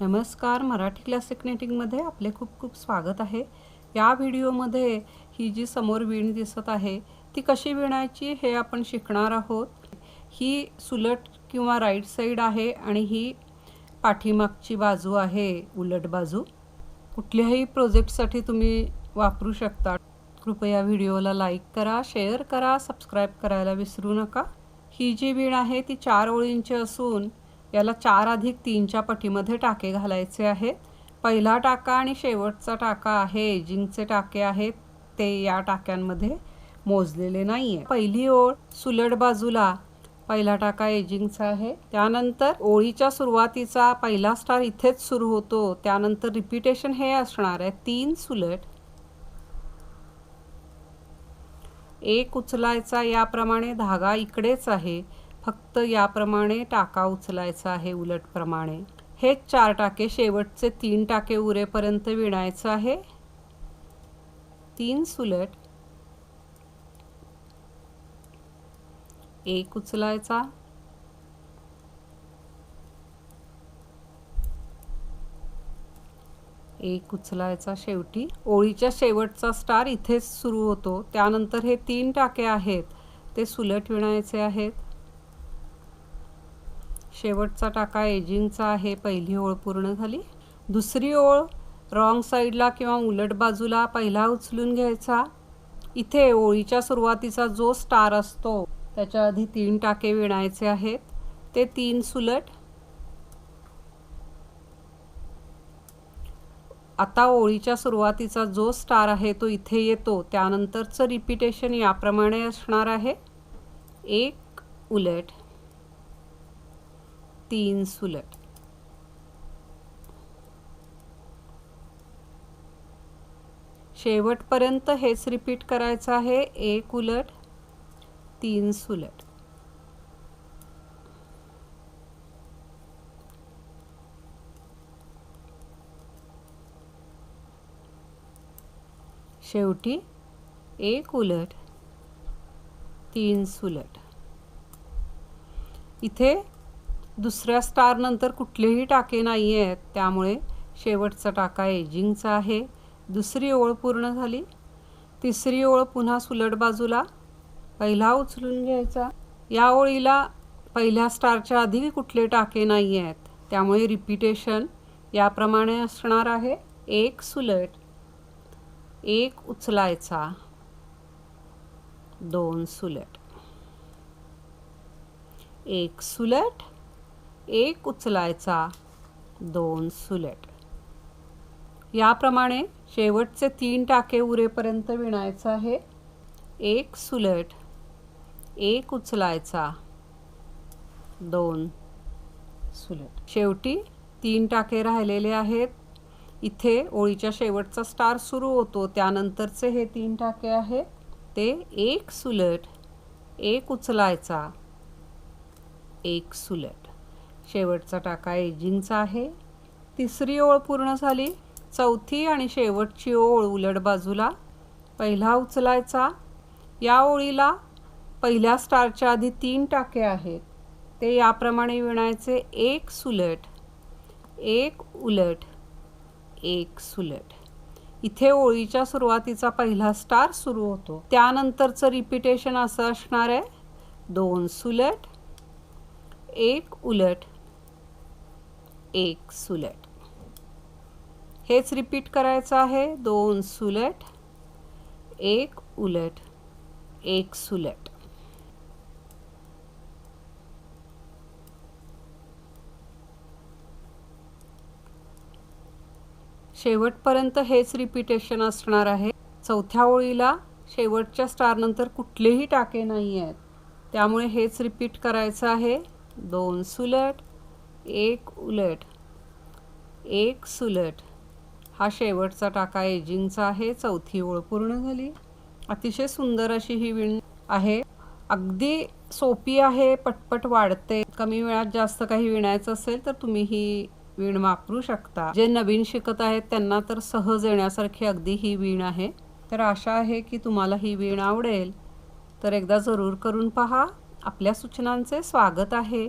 नमस्कार मराठी क्लासिक नेटिंगमध्ये आपले खूप खूप स्वागत आहे. या व्हिडिओमध्ये ही जी समोर विण दिसत आहे ती कशी विणायची हे आपण शिकणार आहोत. ही सुलट किंवा राईट साईड आहे आणि ही पाठीमागची बाजू आहे उलट बाजू. कुठल्याही प्रोजेक्टसाठी तुम्ही वापरू शकता. कृपया व्हिडिओला लाईक करा शेअर करा सबस्क्राईब करायला विसरू नका. ही जी विण आहे ती चार ओळींची असून याला चार अधिक तीनच्या पटीमध्ये टाके घालायचे आहेत. पहिला टाका आणि शेवटचा टाका आहे. एजिंगचे टाके आहेत ते या टाक्यांमध्ये मोजलेले नाही आहे पहिली ओळ सुलट बाजूला. पहिला टाका एजिंगचा आहे. त्यानंतर ओळीच्या सुरुवातीचा पहिला स्टार इथेच सुरू होतो. त्यानंतर रिपिटेशन हे असणार आहे. तीन सुलट. एक उचलायचा याप्रमाणे धागा इकडेच आहे. फक्त याप्रमाणे टाका उचलायचा आहे उलटप्रमाणे. हेच चार टाके शेवटचे तीन टाके उरेपर्यंत विणायचं आहे. तीन सुलट. एक उचलायचा. एक उचलायचा शेवटी. ओळीच्या शेवटचा स्टार इथेच सुरू होतो. त्यानंतर हे तीन टाके आहेत. ते सुलट विणायचे आहेत. शेवटचा टाका एजिंगचा आहे पहिली ओळ पूर्ण झाली. दुसरी ओळ रॉंग साईडला किंवा उलट बाजूला पहिला उचलून घ्यायचा. इथे ओळीच्या सुरुवातीचा जो स्टार असतो त्याच्या आधी तीन टाके विणायचे आहेत. ते तीन सुलट. आता ओळीच्या सुरुवातीचा जो स्टार आहे तो इथे येतो. त्यानंतरचं रिपिटेशन याप्रमाणे असणार आहे. एक उलट. तीन सुलट. शेवटपर्यंत हेच रिपीट करायचं आहे. एक उलट तीन सुलट. शेवटी एक उलट तीन सुलट. इथे दुसऱ्या स्टारनंतर कुठलेही टाके नाही आहेत. त्यामुळे शेवटचा टाका एजिंगचा आहे. दुसरी ओळ पूर्ण झाली. तिसरी ओळ पुन्हा सुलट बाजूला. पहिला उचलून घ्यायचा. या ओळीला पहिल्या स्टारच्या आधी कुठले टाके नाही आहेत. त्यामुळे रिपिटेशन याप्रमाणे असणार आहे. एक सुलट. एक उचलायचा. दोन सुलट. एक सुलट. एक उचलायचा दोन सुलट. याप्रमाणे शेवटचे तीन टाके उरेपर्यंत विणायचं आहे. एक सुलट एक उचलायचा दोन सुलट. शेवटी तीन टाके राहिलेले आहेत. इथे ओळीच्या शेवटचा स्टार सुरू होतो. त्यानंतरचे हे तीन टाके आहेत ते एक सुलट एक उचलायचा एक सुलट. शेवटचा टाका एजिंगचा आहे. तिसरी ओळ पूर्ण झाली. चौथी आणि शेवटची ओळ उलट बाजूला. पहिला उचलायचा. या ओळीला पहिल्या स्टारच्या आधी तीन टाके आहेत. ते याप्रमाणे विणायचे एक सुलट एक उलट एक सुलट. इथे ओळीच्या सुरुवातीचा पहिला स्टार सुरू होतो. त्यानंतरचं रिपिटेशन असं असणार आहे. दोन सुलट एक उलट. एक सुलट. हेच रिपीट करायचं आहे. दोन सुलट एक उलट एक सुलट. शेवटपर्यंत हेच रिपीटेशन असणार आहे. चौथ्या ओळीला शेवटच्या स्टारनंतर कुठलेही टाके नाही आहेत त्यामुळे हेच रिपीट करायचं आहे. दोन सुलट एक उलट एक सुलट. हा शेवटचा टाका एजिंगचा आहे चौथी ओळ पूर्ण झाली. अतिशय सुंदर अशी ही विण आहे. अगदी सोपी आहे पटपट वाढते. कमी वेळात जास्त काही विणायचं असेल तर तुम्ही ही वीण वापरू शकता. जे नवीन शिकत आहेत त्यांना तर सहज येण्यासारखी अगदी ही वीण आहे. तर आशा आहे की तुम्हाला ही वीण आवडेल. तर एकदा जरूर करून पहा. आपल्या सूचनांचे स्वागत आहे.